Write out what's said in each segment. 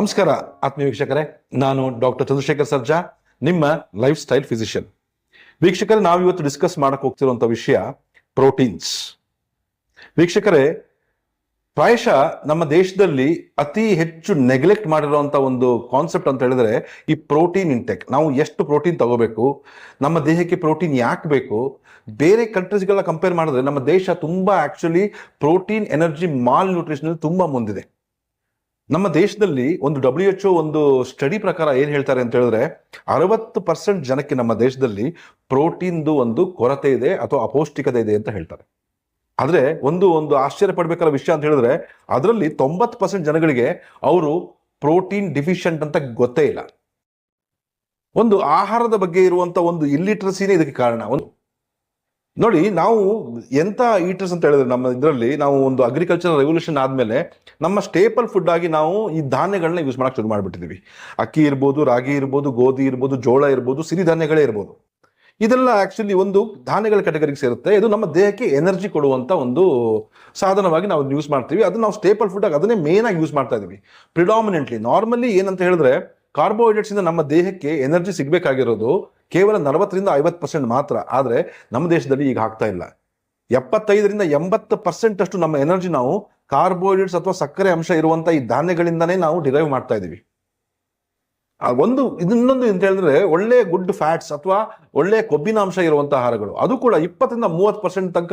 ನಮಸ್ಕಾರ, ಆತ್ಮೀಯ ವೀಕ್ಷಕರೇ. ನಾನು ಡಾಕ್ಟರ್ ಚಂದ್ರಶೇಖರ್ ಸರ್ಜಾ, ನಿಮ್ಮ ಲೈಫ್ ಸ್ಟೈಲ್ ಫಿಸಿಷಿಯನ್ ವೀಕ್ಷಕರೇ ನಾವು ಇವತ್ತು ಡಿಸ್ಕಸ್ ಮಾಡಕ್ಕೆ ಹೋಗ್ತಿರುವಂಥ ವಿಷಯ ಪ್ರೋಟೀನ್ಸ್ ವೀಕ್ಷಕರೇ, ಪ್ರಾಯಶಃ ನಮ್ಮ ದೇಶದಲ್ಲಿ ಅತಿ ಹೆಚ್ಚು ನೆಗ್ಲೆಕ್ಟ್ ಮಾಡಿರುವಂಥ ಒಂದು ಕಾನ್ಸೆಪ್ಟ್ ಅಂತ ಹೇಳಿದ್ರೆ ಈ ಪ್ರೋಟೀನ್ ಇಂಟೆಕ್ ನಾವು ಎಷ್ಟು ಪ್ರೋಟೀನ್ ತಗೋಬೇಕು, ನಮ್ಮ ದೇಹಕ್ಕೆ ಪ್ರೋಟೀನ್ ಯಾಕೆ ಬೇಕು, ಬೇರೆ ಕಂಟ್ರೀಸ್ಗೆಲ್ಲ ಕಂಪೇರ್ ಮಾಡಿದ್ರೆ ನಮ್ಮ ದೇಶ ತುಂಬಾ actually protein energy malnutrition ತುಂಬಾ ಮುಂದಿದೆ. ನಮ್ಮ ದೇಶದಲ್ಲಿ ಒಂದು ಡಬ್ಲ್ಯೂ ಎಚ್ ಒಂದು ಸ್ಟಡಿ ಪ್ರಕಾರ ಏನು ಹೇಳ್ತಾರೆ ಅಂತ ಹೇಳಿದ್ರೆ, ಅರವತ್ತು ಪರ್ಸೆಂಟ್ ಜನಕ್ಕೆ ನಮ್ಮ ದೇಶದಲ್ಲಿ ಪ್ರೋಟೀನ್ದು ಒಂದು ಕೊರತೆ ಇದೆ ಅಥವಾ ಅಪೌಷ್ಟಿಕತೆ ಇದೆ ಅಂತ ಹೇಳ್ತಾರೆ. ಆದ್ರೆ ಒಂದು ಒಂದು ಆಶ್ಚರ್ಯ ಪಡ್ಬೇಕಾದ ವಿಷಯ ಅಂತ ಹೇಳಿದ್ರೆ, ಅದರಲ್ಲಿ ತೊಂಬತ್ತು ಪರ್ಸೆಂಟ್ ಜನಗಳಿಗೆ ಅವರು ಪ್ರೋಟೀನ್ ಡಿಫಿಷಿಯಂಟ್ ಅಂತ ಗೊತ್ತೇ ಇಲ್ಲ. ಒಂದು ಆಹಾರದ ಬಗ್ಗೆ ಇರುವಂಥ ಒಂದು ಇಲ್ಲಿಟ್ರಸಿನೇ ಇದಕ್ಕೆ ಕಾರಣ. ಒಂದು ನೋಡಿ, ನಾವು ಎಂತ ಈಟರ್ಸ್ ಅಂತ ಹೇಳಿದ್ರೆ ನಮ್ಮ ಇದರಲ್ಲಿ ನಾವು ಒಂದು ಅಗ್ರಿಕಲ್ಚರ್ ರೆವಲ್ಯೂಷನ್ ಆದಮೇಲೆ ನಮ್ಮ ಸ್ಟೇಪಲ್ ಫುಡ್ ಆಗಿ ನಾವು ಈ ಧಾನ್ಯಗಳನ್ನ ಯೂಸ್ ಮಾಡಕ್ ಶುರು ಮಾಡಿಬಿಟ್ಟಿದ್ದೀವಿ ಅಕ್ಕಿ ಇರ್ಬೋದು, ರಾಗಿ ಇರ್ಬೋದು, ಗೋಧಿ ಇರ್ಬೋದು, ಜೋಳ ಇರ್ಬೋದು ಸಿರಿಧಾನ್ಯಗಳೇ ಇರ್ಬೋದು. ಇದೆಲ್ಲ ಆಕ್ಚುಲಿ ಒಂದು ಧಾನ್ಯಗಳ ಕೆಟಗರಿಗೆ ಸೇರುತ್ತೆ. ಇದು ನಮ್ಮ ದೇಹಕ್ಕೆ ಎನರ್ಜಿ ಕೊಡುವಂತ ಒಂದು ಸಾಧನವಾಗಿ ನಾವು ಯೂಸ್ ಮಾಡ್ತೀವಿ. ಅದನ್ನ ನಾವು ಸ್ಟೇಪಲ್ ಫುಡ್ ಆಗಿ ಅದನ್ನೇ ಮೇನ್ ಆಗಿ ಯೂಸ್ ಮಾಡ್ತಾ ಇದೀವಿ. ಪ್ರಿಡಾಮಿನೆಂಟ್ಲಿ ನಾರ್ಮಲಿ ಏನಂತ ಹೇಳಿದ್ರೆ ಕಾರ್ಬೋಹೈಡ್ರೇಟ್ಸ್ ಇಂದ ನಮ್ಮ ದೇಹಕ್ಕೆ ಎನರ್ಜಿ ಸಿಗಬೇಕಾಗಿರೋದು ಕೇವಲ ನಲವತ್ತರಿಂದ ಐವತ್ತು ಪರ್ಸೆಂಟ್ ಮಾತ್ರ. ಆದರೆ ನಮ್ಮ ದೇಶದಲ್ಲಿ ಈಗ ಆಗ್ತಾ ಇಲ್ಲ. ಎಪ್ಪತ್ತೈದರಿಂದ ಎಂಬತ್ತು ಪರ್ಸೆಂಟ್ ಅಷ್ಟು ನಮ್ಮ ಎನರ್ಜಿ ನಾವು ಕಾರ್ಬೋಹೈಡ್ರೇಟ್ಸ್ ಅಥವಾ ಸಕ್ಕರೆ ಅಂಶ ಇರುವಂತ ಈ ಧಾನ್ಯಗಳಿಂದನೇ ನಾವು ಡಿರೈವ್ ಮಾಡ್ತಾ ಇದೀವಿ. ಆ ಒಂದು ಇನ್ನೊಂದು ಅಂತ ಹೇಳಿದ್ರೆ ಒಳ್ಳೆ ಗುಡ್ ಫ್ಯಾಟ್ಸ್ ಅಥವಾ ಒಳ್ಳೆ ಕೊಬ್ಬಿನಾಂಶ ಇರುವಂತಹ ಆಹಾರಗಳು. ಅದು ಕೂಡ ಇಪ್ಪತ್ತರಿಂದ ಮೂವತ್ತು ಪರ್ಸೆಂಟ್ ತನಕ